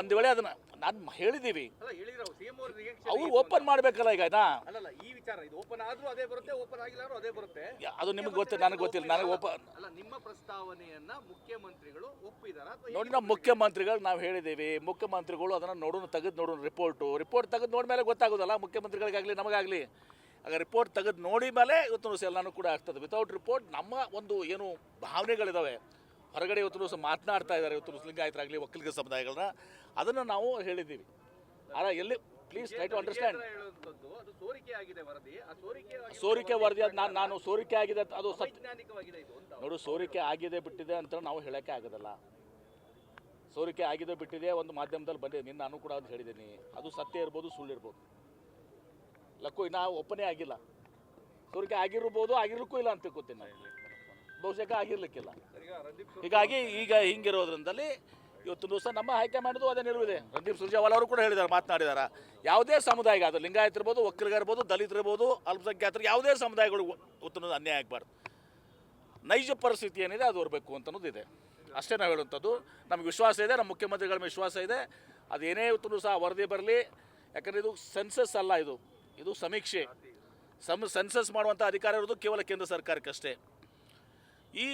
ಒಂದು ವೇಳೆ ಅದನ್ನ ನಾನು ಹೇಳಿದ್ದೀವಿ ಅವ್ರ ಓಪನ್ ಮಾಡಬೇಕಲ್ಲ ಈಗ ಆಯ್ತಾ? ಅಲ್ಲಲ್ಲ ಈ ವಿಚಾರ ಇದು ಓಪನ್ ಆದ್ರೂ ಅದೇ ಬರುತ್ತೆ ಓಪನ್ ಆಗಿಲ್ಲಾರು ಅದೇ ಬರುತ್ತೆ. ಅದು ನಿಮಗೆ ಗೊತ್ತಿಲ್ಲ ನನಗೆ ಗೊತ್ತಿಲ್ಲ ನನಗೆ ಓಪನ್ ಅಲ್ಲ ನಿಮ್ಮ ಪ್ರಸ್ತಾವನೆಯನ್ನ ಮುಖ್ಯಮಂತ್ರಿಗಳು ನೋಡಿ ನಮ್ಮ ಮುಖ್ಯಮಂತ್ರಿಗಳು ನಾವು ಹೇಳಿದ್ದೀವಿ ಮುಖ್ಯಮಂತ್ರಿಗಳು ಅದನ್ನು ನೋಡೋಣ ತೆಗೆದು ನೋಡೋಣ ರಿಪೋರ್ಟು ರಿಪೋರ್ಟ್ ತೆಗೆದು ನೋಡ್ಮೇಲೆ ಗೊತ್ತಾಗೋದಲ್ಲ ಮುಖ್ಯಮಂತ್ರಿಗಳಿಗಾಗಲಿ ನಮಗಾಗಲಿ. ಆಗ ರಿಪೋರ್ಟ್ ತೆಗೆದು ನೋಡಿ ಮೇಲೆ ಇವತ್ತು ಎಲ್ಲನೂ ಕೂಡ ಆಗ್ತದೆ. ವಿತೌಟ್ ರಿಪೋರ್ಟ್ ನಮ್ಮ ಒಂದು ಏನು ಭಾವನೆಗಳಿದಾವೆ ಹೊರಗಡೆ ಇವತ್ತು ಸಹ ಮಾತನಾಡ್ತಾ ಇದ್ದಾರೆ, ಇವತ್ತು ಲಿಂಗಾಯತರಾಗಲಿ ಒಕ್ಕಲಿಗ ಸಮುದಾಯಗಳನ್ನ, ಅದನ್ನು ನಾವು ಹೇಳಿದ್ದೀವಿ. ಆದರೆ ಎಲ್ಲಿ ಪ್ಲೀಸ್ ಟ್ರೈ ಟು ಅಂಡರ್ಸ್ಟ್ಯಾಂಡ್ ಸೋರಿಕೆ ವರದಿ ನಾನು ನಾನು ಸೋರಿಕೆ ಆಗಿದೆ ಅದು ಸತ್ಯ. ನೋಡು, ಸೋರಿಕೆ ಆಗಿದೆ ಬಿಟ್ಟಿದೆ ಅಂತ ನಾವು ಹೇಳೋಕ್ಕೆ ಆಗೋದಲ್ಲ. ಸೋರಿಕೆ ಆಗಿದೆ ಬಿಟ್ಟಿದೆ, ಒಂದು ಮಾಧ್ಯಮದಲ್ಲಿ ಬಂದಿದೆ. ನಿನ್ನ ನಾನು ಕೂಡ ಅದು ಹೇಳಿದ್ದೀನಿ. ಅದು ಸತ್ಯ ಇರ್ಬೋದು, ಸುಳ್ಳು ಇರ್ಬೋದು. ಲಕ್ಕು, ಇನ್ನೂ ಒಪ್ಪನೇ ಆಗಿಲ್ಲ. ಸೋರಿಕೆ ಆಗಿರ್ಬೋದು, ಆಗಿರ್ಲಿಕ್ಕೂ ಇಲ್ಲ ಅಂತ ತಿಳ್ಕೊತೀನಿ ನಾನು. ಬಹುಶಃ ಆಗಿರ್ಲಿಕ್ಕಿಲ್ಲ. ಹೀಗಾಗಿ ಈಗ ಹಿಂಗಿರೋದ್ರಿಂದಲೇ ಇವತ್ತು ದಿವಸ ನಮ್ಮ ಹೈಕಮಾಂಡ್ದು ಅದೇ ನಿಲುವಿದೆ ರಂದೀಪ್ ಸುರ್ಜೇವಾಲ ಅವರು ಕೂಡ ಹೇಳಿದ್ದಾರೆ ಮಾತನಾಡಿದ್ದಾರೆ. ಯಾವುದೇ ಸಮುದಾಯ ಅದು ಲಿಂಗಾಯತ ಇರ್ಬೋದು ಒಕ್ಕಲಿಗ ಇರ್ಬೋದು ದಲಿತ ಇರ್ಬೋದು ಅಲ್ಪಸಂಖ್ಯಾತರು ಯಾವುದೇ ಸಮುದಾಯಗಳು ಉತ್ತಮ ಅನ್ಯಾಯ ಆಗಬಾರ್ದು. ನೈಜ ಪರಿಸ್ಥಿತಿ ಏನಿದೆ ಅದು ಬರಬೇಕು ಅಂತ ಅನ್ನೋದು ಇದೆ. ಅಷ್ಟೇ ನಾವು ಹೇಳುವಂಥದ್ದು ನಮಗೆ ವಿಶ್ವಾಸ ಇದೆ ನಮ್ಮ ಮುಖ್ಯಮಂತ್ರಿಗಳ ಮೇಲೆ ವಿಶ್ವಾಸ ಇದೆ. ಅದೇನೇ ಉತ್ತಮ ಸಹ ವರದಿ ಬರಲಿ ಯಾಕಂದರೆ ಇದು ಸೆನ್ಸಸ್ ಅಲ್ಲ ಇದು. ಇದು ಸಮೀಕ್ಷೆ. ಸಮ್ ಸೆನ್ಸಸ್ ಮಾಡುವಂಥ ಅಧಿಕಾರ ಇರೋದು ಕೇವಲ ಕೇಂದ್ರ ಸರ್ಕಾರಕ್ಕಷ್ಟೇ. ಈ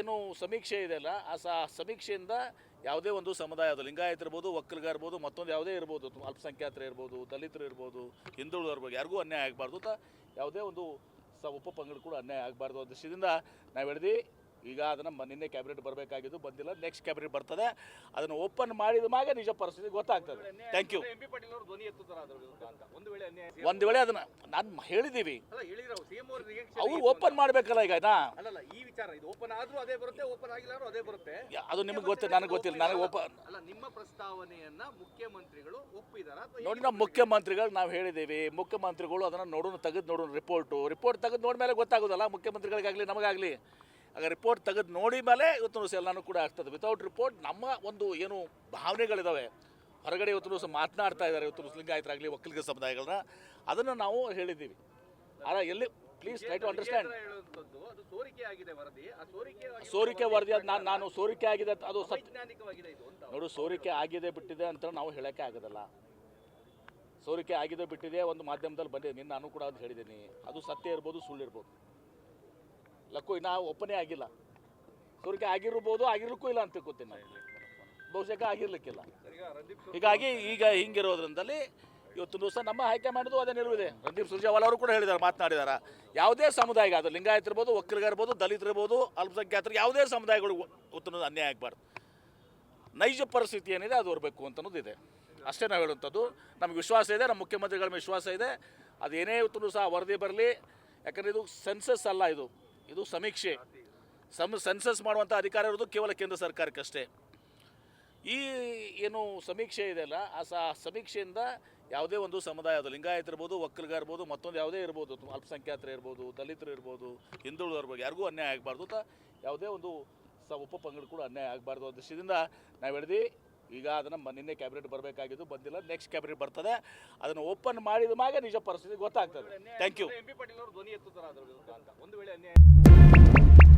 ಏನು ಸಮೀಕ್ಷೆ ಇದೆಯಲ್ಲ ಆ ಸ ಸಮೀಕ್ಷೆಯಿಂದ ಯಾವುದೇ ಒಂದು ಸಮುದಾಯ ಅದು ಲಿಂಗಾಯತ ಇರ್ಬೋದು ಒಕ್ಕಲಿಗ ಇರ್ಬೋದು, ಮತ್ತೊಂದು ಯಾವುದೇ ಇರ್ಬೋದು, ಅಲ್ಪಸಂಖ್ಯಾತರು ಇರ್ಬೋದು, ದಲಿತರು ಇರ್ಬೋದು ಹಿಂದುಳಿದ ಇರ್ಬೋದು ಯಾರಿಗೂ ಅನ್ಯಾಯ ಆಗಬಾರ್ದು ಅಂತ ಯಾವುದೇ ಒಂದು ಸ ಉಪಪಂಗಡ ಕೂಡ ಅನ್ಯಾಯ ಆಗಬಾರ್ದು ದೃಷ್ಟಿಯಿಂದ ನಾವು ಹಿಡ್ದು ಈಗ ಅದನ್ನು ನಿನ್ನೆ ಕ್ಯಾಬಿನೆಟ್ ಬರಬೇಕಾಗಿದ್ದು ಬಂದಿಲ್ಲ. ನೆಕ್ಸ್ಟ್ ಕ್ಯಾಬಿನೆಟ್ ಬರ್ತದೆ. ಅದನ್ನು ಓಪನ್ ಮಾಡಿದ ಮ್ಯಾಗೆ ನಿಜ ಪರಿಸ್ಥಿತಿ ಗೊತ್ತಾಗ್ತದೆ. ಥ್ಯಾಂಕ್ ಯು ಒಂದು ವೇಳೆ ಅನ್ಯಾಯ ಒಂದು ವೇಳೆ ಅದನ್ನು ನಾನು ಹೇಳಿದ್ದೀವಿ ಅವ್ರ. ಓಪನ್ ಮಾಡಬೇಕಲ್ಲ ಈಗ ಆಯ್ತಾ? ಅಲ್ಲಲ್ಲ ಈ ವಿಚಾರ ಇದು ಓಪನ್ ಆದ್ರೂ ಅದೇ ಬರುತ್ತೆ ಓಪನ್ ಆಗಿಲ್ಲಾರು ಅದೇ ಬರುತ್ತೆ. ಅದು ನಿಮ್ಗೆ ಗೊತ್ತಿಲ್ಲ ನನಗೆ ಗೊತ್ತಿಲ್ಲ. ನನಗೆ ಓಪನ್ ಅಲ್ಲ ನಿಮ್ಮ ಪ್ರಸ್ತಾವನೆಯನ್ನ ಮುಖ್ಯಮಂತ್ರಿಗಳು ಒಪ್ಪಿದಾರ ನೋಡಿ ನಾವು ಮುಖ್ಯಮಂತ್ರಿಗಳು ನಾವು ಹೇಳಿದ್ದೀವಿ ಮುಖ್ಯಮಂತ್ರಿಗಳು ಅದನ್ನು ನೋಡೋಣ ತೆಗೆದು ನೋಡೋಣ ರಿಪೋರ್ಟು ರಿಪೋರ್ಟ್ ತೆಗೆದು ನೋಡ್ಮೇಲೆ ಗೊತ್ತಾಗೋದಲ್ಲ ಮುಖ್ಯಮಂತ್ರಿಗಳಿಗಾಗಲಿ ನಮಗಾಗಲಿ. ಆಗ ರಿಪೋರ್ಟ್ ತೆಗೆದು ನೋಡಿ ಮೇಲೆ ಇವತ್ತು ದಿವಸ ಎಲ್ಲನೂ ಕೂಡ ಆಗ್ತದೆ. ವಿತೌಟ್ ರಿಪೋರ್ಟ್ ನಮ್ಮ ಒಂದು ಏನು ಭಾವನೆಗಳಿದಾವೆ. ಹೊರಗಡೆ ಇವತ್ತು ದಿವಸ ಮಾತನಾಡ್ತಾ ಇದ್ದಾರೆ ಇವತ್ತು ಲಿಂಗಾಯತರಾಗಲಿ ಒಕ್ಕಲಿಗ ಸಮುದಾಯಗಳನ್ನ ಅದನ್ನು ನಾವು ಹೇಳಿದ್ದೀವಿ. ಅಲ್ಲ ಎಲ್ಲಿ ಪ್ಲೀಸ್ ಟ್ರೈ ಟು ಅಂಡರ್ಸ್ಟ್ಯಾಂಡ್ ಸೋರಿಕೆ ವರದಿ ಅದು ನಾನು ನಾನು ಸೋರಿಕೆ ಆಗಿದೆ ಅದು ಸತ್ಯ ನೋಡು, ಸೋರಿಕೆ ಆಗಿದೆ ಬಿಟ್ಟಿದೆ ಅಂತ ನಾವು ಹೇಳಕ್ಕೆ ಆಗೋದಲ್ಲ. ಸೋರಿಕೆ ಆಗಿದೆ ಬಿಟ್ಟಿದೆ ಒಂದು ಮಾಧ್ಯಮದಲ್ಲಿ ಬಂದಿದೆ. ನಿನ್ನ ನಾನು ಕೂಡ ಅದು ಹೇಳಿದ್ದೀನಿ. ಅದು ಸತ್ಯ ಇರ್ಬೋದು, ಸುಳ್ಳು ಇರ್ಬೋದು. ಲಕ್ಕು ನಾವು ಒಪ್ಪನೇ ಆಗಿಲ್ಲ. ಸೋರಿಕೆ ಆಗಿರ್ಬೋದು, ಆಗಿರ್ಲಿಕ್ಕೂ ಇಲ್ಲ ಅಂತ ತಿಳ್ಕೊತೀನಿ ನಾನು. ಬಹುಶಃ ಆಗಿರ್ಲಿಕ್ಕಿಲ್ಲ. ಹೀಗಾಗಿ ಈಗ ಹಿಂಗಿರೋದ್ರಿಂದಲೇ ಇವತ್ತು ದಿವಸ ನಮ್ಮ ಹೈಕಮಾಂಡ್ದು ಅದೇ ನಿಲುವಿದೆ ರಂದೀಪ್ ಸುರ್ಜೇವಾಲ ಅವರು ಕೂಡ ಹೇಳಿದ್ದಾರೆ ಮಾತನಾಡಿದ್ದಾರೆ ಯಾವುದೇ ಸಮುದಾಯ ಅದು ಲಿಂಗಾಯತ ಇರ್ಬೋದು ದಲಿತ ಇರ್ಬೋದು ಅಲ್ಪಸಂಖ್ಯಾತರು, ಯಾವುದೇ ಸಮುದಾಯಗಳು ಇವತ್ತು ಅನ್ಯಾಯ ಆಗಬಾರ್ದು. ನೈಜ ಪರಿಸ್ಥಿತಿ ಏನಿದೆ ಅದು ಬರಬೇಕು ಅಂತ ಅನ್ನೋದು ಇದೆ. ಅಷ್ಟೇ ನಾವು ಹೇಳುವಂಥದ್ದು. ನಮಗೆ ವಿಶ್ವಾಸ ಇದೆ, ನಮ್ಮ ಮುಖ್ಯಮಂತ್ರಿಗಳ ವಿಶ್ವಾಸ ಇದೆ. ಅದೇನೇ ಇವತ್ತು ಸಹ ವರದಿ ಬರಲಿ, ಯಾಕಂದರೆ ಇದು ಸೆನ್ಸಸ್ ಅಲ್ಲ ಇದು. ಇದು ಸಮೀಕ್ಷೆ. ಸಮ್ ಸೆನ್ಸಸ್ ಮಾಡುವಂಥ ಅಧಿಕಾರ ಇರೋದು ಕೇವಲ ಕೇಂದ್ರ ಸರ್ಕಾರಕ್ಕಷ್ಟೇ. ಈ ಏನು ಸಮೀಕ್ಷೆ ಇದೆಯಲ್ಲ ಆ ಸಮೀಕ್ಷೆಯಿಂದ ಯಾವುದೇ ಒಂದು ಸಮುದಾಯ, ಅದು ಲಿಂಗಾಯತ ಇರ್ಬೋದು ಒಕ್ಕಲಿಗ ಇರ್ಬೋದು, ಮತ್ತೊಂದು ಯಾವುದೇ ಇರ್ಬೋದು ಅಲ್ಪಸಂಖ್ಯಾತರು ಇರ್ಬೋದು, ದಲಿತರು ಇರ್ಬೋದು ಹಿಂದುಳಿದ ಬಗ್ಗೆ ಯಾರಿಗೂ ಅನ್ಯಾಯ ಆಗಬಾರ್ದು ಅಂತ ಯಾವುದೇ ಒಂದು ಸ ಉಪಪಂಗಡ ಕೂಡ ಅನ್ಯಾಯ ಆಗಬಾರ್ದು ದೃಷ್ಟಿಯಿಂದ ನಾವು ಹಿಡ್ದು ಈಗ ಅದನ್ನು ನಿನ್ನೆ ಕ್ಯಾಬಿನೆಟ್ ಬರಬೇಕಾಗಿದ್ದು, ಬಂದಿಲ್ಲ. ನೆಕ್ಸ್ಟ್ ಕ್ಯಾಬಿನೆಟ್ ಬರ್ತದೆ. ಅದನ್ನು ಓಪನ್ ಮಾಡಿದ ಮ್ಯಾಗ ನಿಜ ಪರಿಸ್ಥಿತಿ ಗೊತ್ತಾಗ್ತದೆ. Thank you M P Patil ಅವರು ಧ್ವನಿ ಎತ್ತುತ್ತಾರೆ ಒಂದು ವೇಳೆ ಅನ್ಯಾಯ